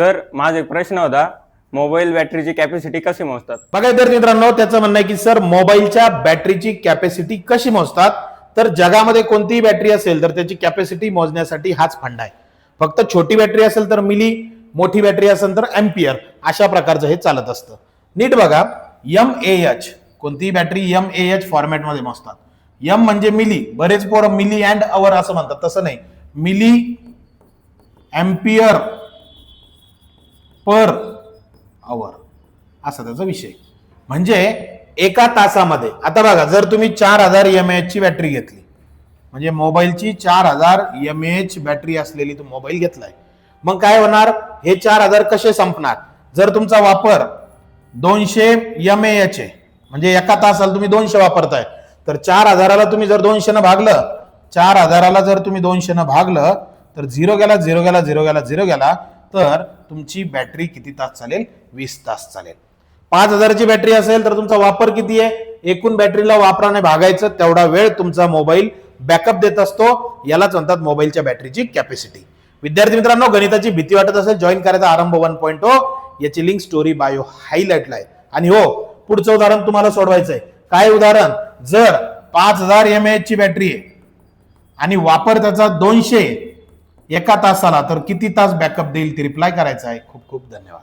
Sir माझा एक प्रश्न होता मोबाईल बॅटरीची कॅपॅसिटी कशी मोजतात? बघा विद्यार्थी मित्रांनो त्याचं म्हणणं आहे की सर मोबाईलच्या बॅटरीची कॅपॅसिटी कशी मोजतात? तर जगामध्ये कोणतीही बॅटरी असेल तर त्याची कॅपॅसिटी मोजण्यासाठी हाच फंड आहे. फक्त छोटी बॅटरी असेल तर मिली मोठी बॅटरी असेल तर एम्पियर अशा प्रकारचं हे चालत असतं. नीट बघा एम ए एच कोणतीही बॅटरी एम ए एच फॉर्मॅटमध्ये मोजतात. एम म्हणजे मिली बरेच पोरं मिली अँड अवर असं म्हणतात तसं नाही. मिली एम्पियर पर आवर असा त्याचा विषय. म्हणजे एका तासामध्ये आता बघा जर तुम्ही चार हजार एम ची बॅटरी घेतली म्हणजे मोबाईलची चार हजार एम एच बॅटरी असलेली तो मोबाईल घेतलाय मग काय होणार? हे चार हजार कसे संपणार? जर तुमचा वापर दोनशे एम एच आहे म्हणजे एका तासाला तुम्ही दोनशे वापरताय तर चार हजाराला तुम्ही जर दोनशेनं भागलं चार हजाराला जर तुम्ही दोनशेनं भागलं तर झिरो गेला झिरो गेला झिरो गेला झिरो गेला तर तुमची बॅटरी किती तास चालेल? वीस तास चालेल. पाच हजाराची बॅटरी असेल तर तुमचा वापर किती आहे? एकूण बॅटरीला वापराने भागायचं तेवढा वेळ तुमचा मोबाईल बॅकअप देत असतो. यालाच म्हणतात मोबाईलच्या बॅटरीची कॅपॅसिटी विद्यार्थी मित्रांनो गणिताची भीती वाटत असेल जॉईन करायचा आरंभ वन पॉईंट हो याची लिंक स्टोरी बायो हायलाइटला आहे. आणि हो पुढचं उदाहरण तुम्हाला सोडवायचं आहे काय उदाहरण? जर पाच हजार एम ची बॅटरी आहे आणि वापर त्याचा दोनशे एका तासाला तर किती तास बॅकअप देईल ते रिप्लाय करायचा आहे? खूप खूप धन्यवाद.